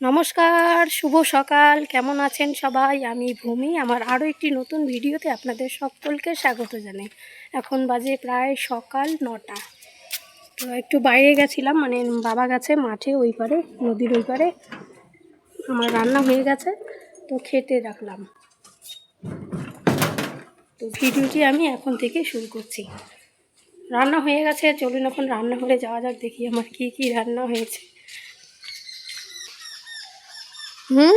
নমস্কার, শুভ সকাল। কেমন আছেন সবাই? আমি ভূমি। আমার আরও একটি নতুন ভিডিওতে আপনাদের সকলকে স্বাগত জানাই। এখন বাজে প্রায় সকাল নটা। তো একটু বাইরে গেছিলাম মানে বাবা গেছে মাঠে ওই পারে, নদীর ওই পারে। আমার রান্না হয়ে গেছে, তো খেতে রাখলাম। তো ভিডিওটি আমি এখন থেকে শুরু করছি। রান্না হয়ে গেছে, চলুন এখন রান্নাঘরে যাওয়া যাক, দেখি আমার কী কী রান্না হয়েছে। হুম?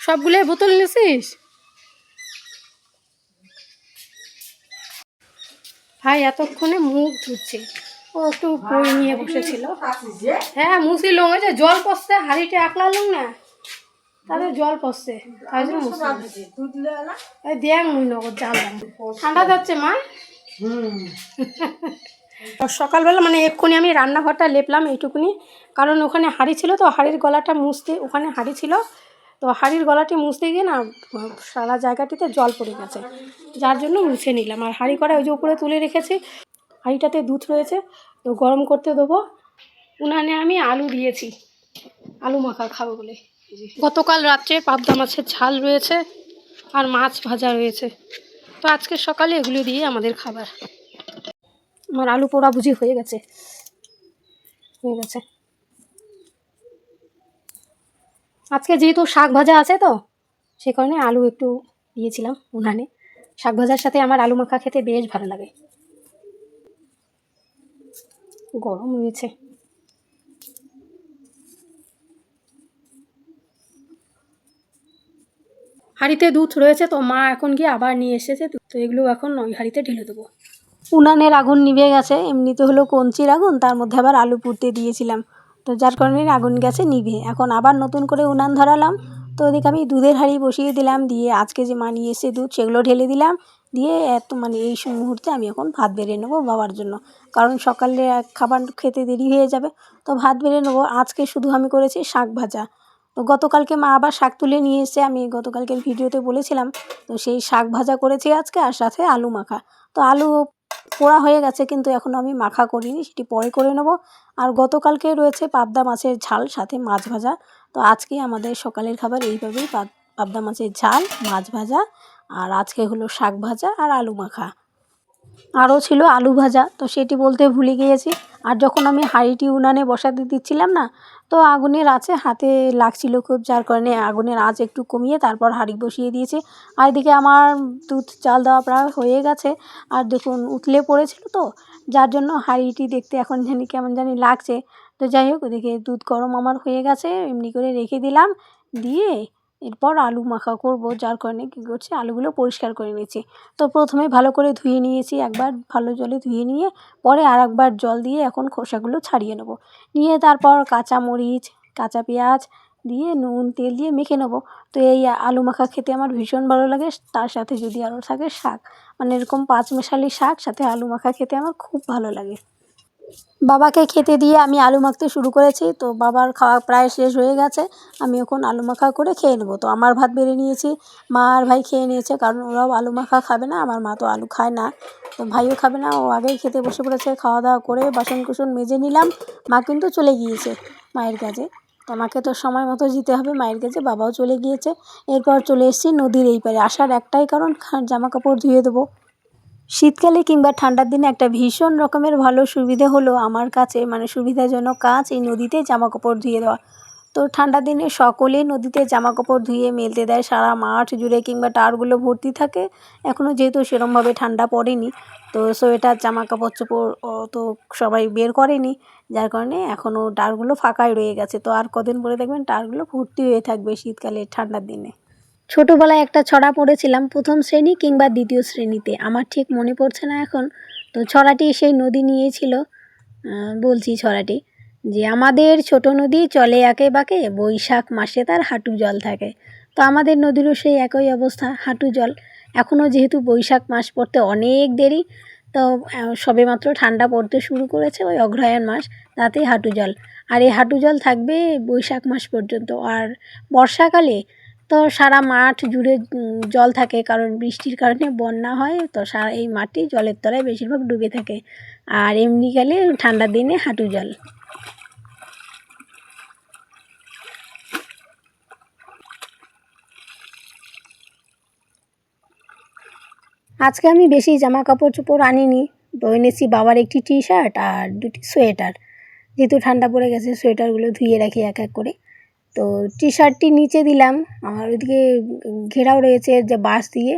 সবগুলো বোতল নিয়েছিস? ভাই এতক্ষণে মুখ ধুচ্ছে। ও একটু বই নিয়ে বসেছিল। হ্যাঁ মুছিল ওই যে জল পড়ছে হাড়িটা একলা লুং না? তাদের জল পড়ছে। তাই জন্য দেখ মুই নগদ জানলাম। ঠান্ডা যাচ্ছে মা? আর সকালবেলা মানে এক্ষুনি আমি রান্নাঘরটা লেপলাম এইটুকুনি। কারণ ওখানে হাঁড়ি ছিল তো হাঁড়ির গলাটা মুছতে, ওখানে হাঁড়ি ছিল। তো হাঁড়ির গলাটি মুছতে গিয়ে না, সারা জায়গাটিতে জল পড়ে গেছে। যার জন্য মুছে নিলাম। আর হাঁড়ি করা ওই যে উপরে তুলে রেখেছি, হাঁড়িটাতে দুধ রয়েছে, তো গরম করতে দেবো। উনানে আমি আলু দিয়েছি। আলু মাখা খাব বলে। গতকাল রাত্রে পাবদা মাছের ঝাল রয়েছে আর মাছ ভাজা রয়েছে। তো আজকে সকালে এগুলো দিয়ে আমাদের খাবার। আমার আলু পোড়া বুঝি হয়ে গেছে। হয়ে গেছে। আজকে যেহেতু শাক ভাজা আছে তো, সে কারণে আলু একটু দিয়েছিলাম উনানে। শাক ভাজার সাথে আমার আলু মাখা খেতে বেশ ভালো লাগে। গরম রয়েছে। হাঁড়িতে দুধ রয়েছে তো মা এখন গিয়ে আবার নিয়ে এসেছে, তো এগুলো এখন ওই হাঁড়িতে ঢেলে দেবো। উনানের আগুন নিভে গেছে এমনিতে হলো কঞ্চির আগুন, তার মধ্যে আবার আলু পুড়তে দিয়েছিলাম। তো যার কারণে আগুন গেছে, নিভে। এখন আবার নতুন করে উনান ধরালাম। তো ওদিকে আমি দুধের হাঁড়ি বসিয়ে দিলাম, দিয়ে আজকে যে মা নিয়ে এসে দুধ, সেগুলো ঢেলে দিলাম। দিয়ে এত মানে এই মুহূর্তে আমি এখন ভাত বেড়ে নেব বাবার জন্য। কারণ সকালে খাবার খেতে দেরি হয়ে যাবে। তো ভাত বেড়ে নেব। আজকে শুধু আমি করেছি শাক ভাজা। তো গতকালকে মা আবার শাক তুলে নিয়ে এসে আমি গতকালকের ভিডিওতে বলেছিলাম, তো সেই শাক ভাজা করেছি আজকে, আর সাথে আলু মাখা। তো আলু পোড়া হয়ে গেছে, কিন্তু এখন আমি মাখা করিনি, সেটি পরে করে নেব। আর গতকালকে রয়েছে পাবদা মাছের ঝাল, সাথে মাছ ভাজা। তো আজকে আমাদের সকালের খাবার এইভাবেই পাব- পাবদা মাছের ঝাল, মাছ ভাজা, আর আজকে হলো শাক ভাজা আর আলু মাখা। আরও ছিল আলু ভাজা, তো সেটি বলতে ভুলে গিয়েছি। আর যখন আমি হাঁড়িটি উনানে বসাতে দিচ্ছিলাম না, তো আগুনের আছে হাতে লাগছিল খুব, যার কারণে আগুনের আঁচ একটু কমিয়ে তারপর হাঁড়ি বসিয়ে দিয়েছি। আর এদিকে আমার দুধ চাল দেওয়া প্রায় হয়ে গেছে। আর দেখুন, উতলে পড়েছিল তো, যার জন্য হাঁড়িটি দেখতে এখন জানি কেমন জানি লাগছে। তো যাই হোক ওদিকে দুধ গরম আমার হয়ে গেছে, এমনি করে রেখে দিলাম। দিয়ে এরপর আলু মাখা করব, যার কারণে কী করছি, আলুগুলো পরিষ্কার করে নিয়েছি। তো প্রথমে ভালো করে ধুয়ে নিয়েছি, একবার ভালো জলে ধুয়ে নিয়ে, পরে আর একবার জল দিয়ে এখন খোসাগুলো ছাড়িয়ে নেব। নিয়ে তারপর কাঁচা মরিচ কাঁচা পেঁয়াজ দিয়ে নুন, তেল দিয়ে মেখে নেব। তো এই আলু মাখা খেতে আমার ভীষণ ভালো লাগে, তার সাথে যদি আরও থাকে শাক। মানে এরকম পাঁচ মেশালি শাক, সাথে আলু মাখা খেতে আমার খুব ভালো লাগে। বাবাকে খেতে দিয়ে আমি আলু মাখতে শুরু করেছি। তো বাবার খাওয়া প্রায় শেষ হয়ে গেছে। আমি এখন আলু মাখা করে খেয়ে নেব। তো আমার ভাত বেড়ে নিয়েছি। মা আর ভাই খেয়ে নিয়েছে, কারণ ওরাও আলু মাখা খাবে না, আমার মা তো আলু খায় না। তো ভাইও খাবে না, ও আগেই খেতে বসে পড়েছে। খাওয়া দাওয়া করে বাসন কুসন মেজে নিলাম। মা কিন্তু চলে গিয়েছে মায়ের কাছে। তো আমাকে তো সময় মতো যেতে হবে, মায়ের কাছে বাবাও চলে গিয়েছে। এরপর চলে এসেছি নদীর এই পারে। আসার একটাই কারণ জামা কাপড় ধুয়ে দেবো। শীতকালে কিংবা ঠান্ডার দিনে একটা ভীষণ রকমের ভালো সুবিধে হলো আমার কাছে মানে সুবিধাজনক কাজ এই নদীতে জামা কাপড় ধুয়ে দেওয়া। তো ঠান্ডার দিনে সকলে নদীতে জামা কাপড় ধুয়ে মেলতে দেয়, সারা মাঠ জুড়ে কিংবা টারগুলো ভর্তি থাকে। এখনও যেহেতু সেরমভাবে ঠান্ডা পড়েনি, তো সোয়েটার জামা কাপড় চোপড় তো সবাই বের করেনি, যার কারণে এখনও টারগুলো ফাঁকাই রয়ে গেছে। তো আর কদিন পরে দেখবেন টারগুলো ভর্তি হয়ে থাকবে শীতকালে, ঠান্ডার দিনে। ছোটোবেলায় একটা ছড়া পড়েছিলাম প্রথম শ্রেণি কিংবা দ্বিতীয় শ্রেণীতে। আমার ঠিক মনে পড়ছে না এখন। তো ছড়াটি সেই নদী নিয়েছিল বলছি ছড়াটি। যে আমাদের ছোট নদী চলে একে বাঁকে বৈশাখ মাসে তার হাঁটু জল থাকে। তো আমাদের নদীরও সেই একই অবস্থা হাঁটু জল। এখনও যেহেতু বৈশাখ মাস পড়তে অনেক দেরি তো আহ, সবেমাত্র ঠান্ডা পড়তে শুরু করেছে ওই অগ্রহায়ণ মাস তাতেই হাঁটু জল। আর এই হাঁটু জল থাকবে বৈশাখ মাস পর্যন্ত। আর বর্ষাকালে তো সারা মাঠ জুড়ে জল থাকে কারণ বৃষ্টির কারণে বন্যা হয়, তো সারা এই মাটি জলের তলায় বেশিরভাগ ডুবে থাকে। আর এমনি গেলে ঠান্ডা দিনে হাঁটু জল। আজকে আমি বেশি জামা কাপড় চোপড় আনিনি তো এনেছি বাবার একটি টি শার্ট আর দুটি সোয়েটার। যেহেতু ঠান্ডা পড়ে গেছে, সোয়েটারগুলো ধুয়ে রাখি এক এক করে। তো টি শার্টটি নিচে দিলাম, আর ওইদিকে ঘেরাও রয়েছে যে বাঁশ দিয়ে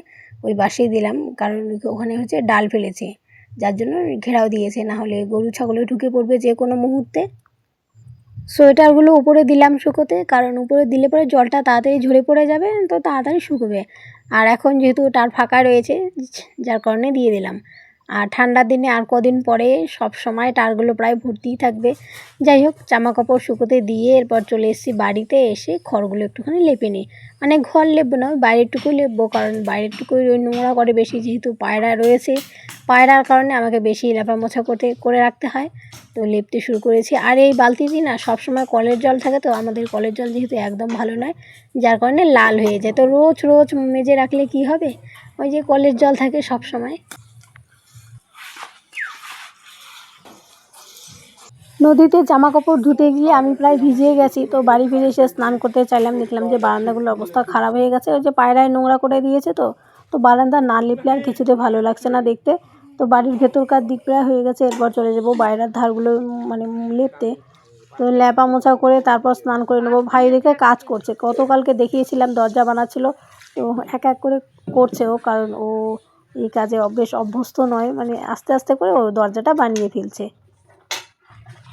ওই বাঁশেই দিলাম, কারণ ওখানে হচ্ছে ডাল ফেলেছে, যার জন্য ঘেরাও দিয়েছে, না হলে গরু ছাগলে ঢুকে পড়বে যে কোনো মুহূর্তে। সোয়েটারগুলো উপরে দিলাম শুকোতে, কারণ উপরে দিলে পরে জলটা তাড়াতাড়ি ঝরে পড়ে যাবে, তো তাড়াতাড়ি শুকোবে। আর এখন যেহেতু তার ফাঁকা রয়েছে, যার কারণে দিয়ে দিলাম। আর ঠান্ডার দিনে আর কদিন পরে সব সময় টারগুলো প্রায় ভর্তিই থাকবে। যাই হোক জামা কাপড় শুকোতে দিয়ে এরপর চলে এসেছি বাড়িতে, এসে খড়গুলো একটুখানি লেপে নিই। মানে ঘর লেপবো না বাইরেরটুকুই লেপবো, কারণ বাইরেরটুকুই নোংরা করে বেশি যেহেতু পায়রা রয়েছে। পায়রার কারণে আমাকে বেশি লেপা মোছা করতে, করে রাখতে হয়। তো লেপতে শুরু করেছি। আর এই বালতিটি না সবসময় কলের জল থাকে তো, আমাদের কলের জল যেহেতু একদম ভালো নয়, যার কারণে লাল হয়ে যায়। তো রোজ রোজ মেজে রাখলে কি হবে? ওই যে কলের জল থাকে সব সময় নদীতে জামা কাপড় ধুতে গিয়ে আমি প্রায় ভিজিয়ে গেছি। তো বাড়ি ফিরে এসে স্নান করতে চাইলাম, দেখলাম যে বারান্দাগুলোর অবস্থা খারাপ হয়ে গেছে। ওই যে পায়রায় নোংরা করে দিয়েছে তো তো বারান্দা না লিপলে আর কিছুতে ভালো লাগছে না দেখতে। তো বাড়ির ভেতরকার দিক প্রায় হয়ে গেছে, এরপর চলে যাব বাইরের ধারগুলো মানে লেপতে। তো ল্যাপা মোছা করে তারপর স্নান করে নেব। ভাই রেখে কাজ করছে, গতকালকে দেখিয়েছিলাম, দরজা বানাচ্ছিল। তো এক এক করে করছে ও, কারণ ও এই কাজে বেশ অভ্যস্ত নয় মানে আস্তে আস্তে করে ও দরজাটা বানিয়ে ফেলছে।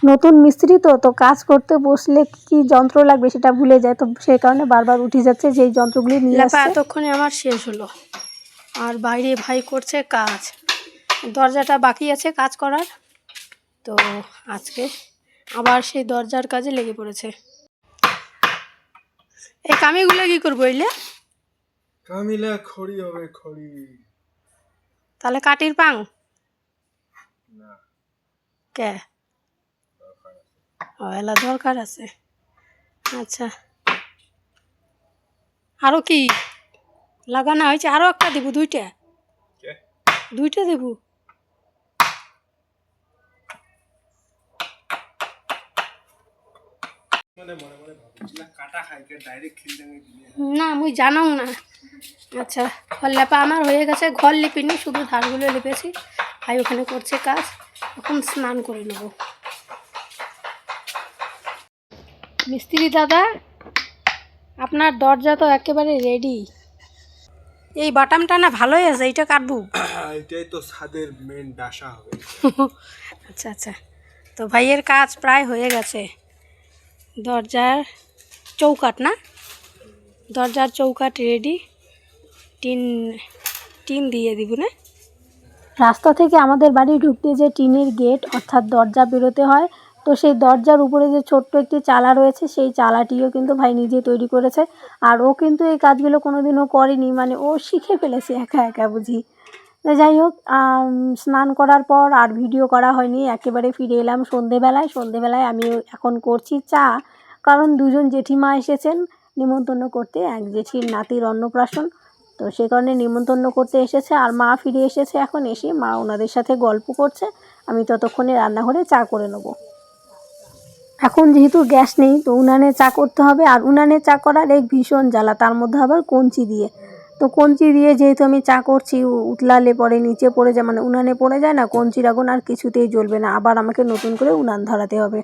নতুন মিস্ত্রি তো তো কাজ করতে বসলে কি যন্ত্র লাগবে সেটা ভুলে যায়। তো সেই কারণে বারবার উঠে যাচ্ছে যেই যন্ত্রগুলি নিয়ে আসছে। এতক্ষণে আমার শেষ হলো। আর বাইরে ভাই করছে কাজ। দরজাটা বাকি আছে কাজ করার। তো আজকে আবার সেই দরজার কাজে লেগে পড়েছে। এই কামিগুলো কি করব এলে? কামিলা খড়ি হবে খড়ি। তাহলে কাটির পাং? না। কে? এলা দরকার আছে। আচ্ছা। আরও কি লাগানো হয়েছে? আরও একটা দেবো দুইটা। দুইটা দেবো। মানে না মুই জানাও না। আচ্ছা ঘর লেপা আমার হয়ে গেছে। ঘর লিপিনি শুধু ধারগুলো লিপেছি। ভাই ওখানে করছে কাজ। এখন স্নান করে নেব। মিস্ত্রি দাদা আপনার দরজা তো একেবারে রেডি এই বাটামটা না ভালোই আছে এইটা কাটবো। এটাই তো ছাদের মেন ডাসা হবে। আচ্ছা আচ্ছা। তো ভাইয়ের কাজ প্রায় হয়ে গেছে। দরজার চৌকাট না? দরজার চৌকাট রেডি টিন টিন দিয়ে দিব না? রাস্তা থেকে আমাদের বাড়ি ঢুকতে যে টিনের গেট অর্থাৎ দরজা বেরোতে হয় তো সেই দরজার উপরে যে ছোট্ট একটি চালা রয়েছে, সেই চালাটিও কিন্তু ভাই নিজে তৈরি করেছে। আর ও কিন্তু এই কাজগুলো কোনোদিনও করেনি মানে ও শিখে ফেলেছে একা একা, বুঝি? যাই হোক স্নান করার পর আর ভিডিও করা হয়নি, একেবারে ফিরে এলাম সন্ধেবেলায়। সন্ধেবেলায় আমি এখন করছি চা, কারণ দুজন জেঠিমা এসেছেন নিমন্ত্রণ করতে, এক জেঠির নাতির অন্নপ্রাশন। তো সে কারণে নিমন্ত্রণ করতে এসেছে, আর মা ফিরে এসেছে এখন এসে, মা ওনাদের সাথে গল্প করছে। আমি ততক্ষণে রান্নাঘরে চা করে নেব। এখন যেহেতু গ্যাস নেই, তো উনানে চা করতে হবে। আর উনানে চা করার এক ভীষণ জ্বালা, তার মধ্যে আবার কঞ্চি দিয়ে। তো কঞ্চি দিয়ে যেহেতু আমি চা করছি উতলালে পরে নিচে পড়ে যায় মানে উনানে পড়ে যায় না, কঞ্চির আগুন আর কিছুতেই জ্বলবে না। আবার আমাকে নতুন করে উনান ধরাতে হবে।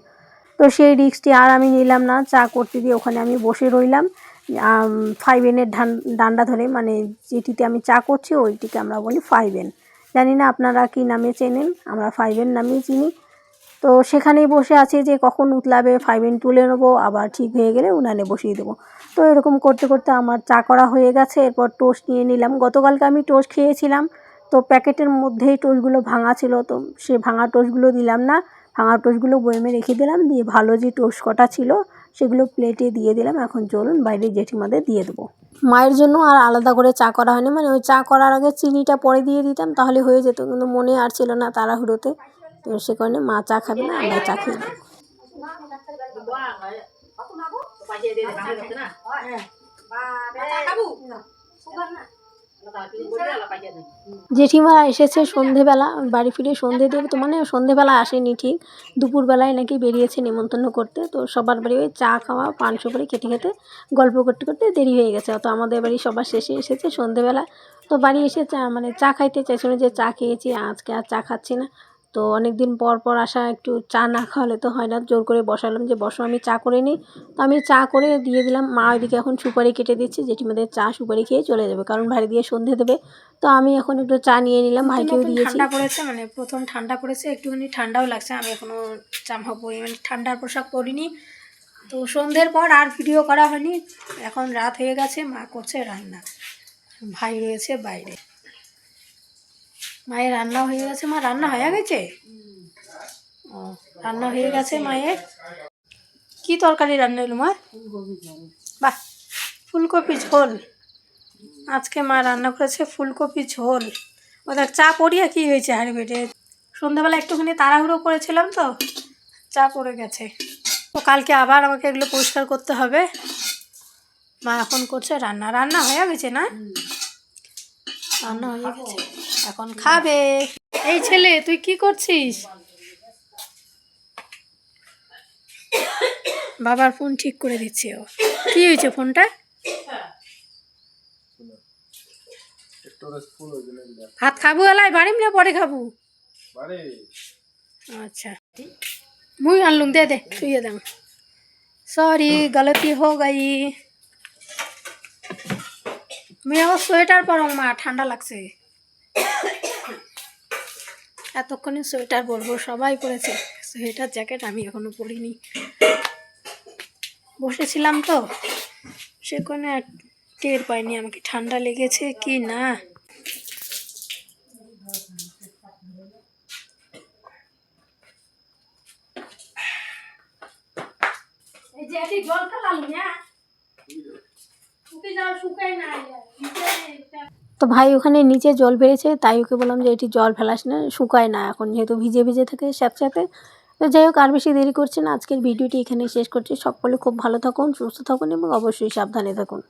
তো সেই রিক্সটি আর আমি নিলাম না, চা করতে দিয়ে ওখানে আমি বসে রইলাম। ফাইভ এনের ডান্ডা ধরে মানে যেটিতে আমি চা করছি, ওইটিকে আমরা বলি ফাইভ এন জানি না আপনারা কি নামে চেনেন, আমরা ফাইভ এন নামেই চিনি। তো সেখানেই বসে আছি যে কখন উতলাবে ফাইভ ইন তুলে নেব, আবার ঠিক হয়ে গেলে উনানে বসিয়ে দেবো। তো এরকম করতে করতে আমার চা করা হয়ে গেছে, এরপর টোস্ট নিয়ে নিলাম। গতকালকে আমি টোস্ট খেয়েছিলাম, তো প্যাকেটের মধ্যেই টোস্টগুলো ভাঙা ছিল, তো সে ভাঙা টোস্টগুলো দিলাম না, ভাঙা টোস্টগুলো বয়েমে রেখে দিলাম, দিয়ে ভালো যে টোস্ট কটা ছিল, সেগুলো প্লেটে দিয়ে দিলাম। এখন চলুন বাইরে জেঠিমাদের দিয়ে দেবো। মায়ের জন্য আর আলাদা করে চা করা হয়নি মানে ওই চা করার আগে চিনিটা পরে দিয়ে দিতাম, তাহলে হয়ে যেত, কিন্তু মনে আর ছিল না তাড়াহুড়োতে। তো সে কারণে মা চা খাবে না, আমরা চা খেয়ে নেব জেঠিমারা এসেছে সন্ধেবেলা, বাড়ি ফিরে সন্ধে দেবে তো মানে সন্ধেবেলা আসেনি ঠিক, দুপুরবেলায় নাকি বেরিয়েছে নেমন্তন্ন করতে, তো সবার বাড়ি ওই চা খাওয়া, পান সুপারি খেতে খেতে গল্প করতে করতে দেরি হয়ে গেছে তো আমাদের বাড়ি সবার শেষে এসেছে সন্ধেবেলা। তো বাড়ি এসে চা মানে চা খাইতে চাইছিল যে চা খেয়েছি, আজকে আর চা খাচ্ছি না। তো অনেক দিন পর পর আসা একটু চা না খাওয়ালে তো হয় না জোর করে বসালাম যে বসো আমি চা করে নিই। তো আমি চা করে দিয়ে দিলাম। মা ওইদিকে এখন সুপারি কেটে দিচ্ছে জেঠিমাদের চা সুপারি খেয়ে চলে যাবে কারণ ভাই দিয়ে সন্ধে দেবে। তো আমি এখন একটু চা নিয়ে নিলাম ভাইকেও দিয়েছি। ঠান্ডা পড়েছে মানে প্রথম ঠান্ডা পড়েছে একটুখানি ঠান্ডাও লাগছে আমি এখনও জামা পরি মানে ঠান্ডার পোশাক পরিনি। তো সন্ধ্যের পর আর ভিডিও করা হয়নি এখন রাত হয়ে গেছে মা করছে রান্না। ভাই রয়েছে বাইরে। মায়ের রান্না হয়ে গেছে, মা রান্না হয়ে গেছে? ও, রান্না হয়ে গেছে মায়ের? কি তরকারি রান্না হলো মা বাহ, ফুলকপি ঝোল। আজকে মা রান্না করেছে ফুলকপি ঝোল। ওদের চা পড়িয়া কি হয়েছে, হাড়ি বেটে? সন্ধ্যাবেলা একটুখানি তাড়াহুড়ো করেছিলাম তো, চা পড়ে গেছে। তো কালকে আবার আমাকে এগুলো পরিষ্কার করতে হবে। মা এখন করছে রান্না। রান্না হয়ে গেছে না? রান্না হয়ে গেছে। এখন খাবে। এই ছেলে তুই কি করছিস? বাবার ফোন ঠিক করে দিচ্ছে ও। কি হয়েছে ফোনটা? ভাত খাব এলাই? বাড়িম না পরে খাব? আচ্ছা। মুই আনলুম দে দে শুয়ে দাম। সরি গলতি হো গাই মেয়েও সোয়েটার পরো, মা, ঠান্ডা লাগছে। এতক্ষণে সোয়েটার পরবো, সবাই পরেছে। সোয়েটার, জ্যাকেট আমি এখনও পরিনি। বসেছিলাম তো সেখানে টের পাইনি আমাকে। ঠান্ডা লেগেছে কি না? জল না? তো ভাই ওখানে নিচে জল বেড়েছে, তাই ওকে বললাম যে এটি জল ফেলাস না, শুকায় না এখন, যেহেতু ভিজে ভিজে থাকে স্যাঁতস্যাঁতে তো যাই হোক, আর বেশি দেরি করছে না, আজকের ভিডিওটি এখানে শেষ করছি। সকলে খুব ভালো থাকুন, সুস্থ থাকুন এবং অবশ্যই সাবধানে থাকুন।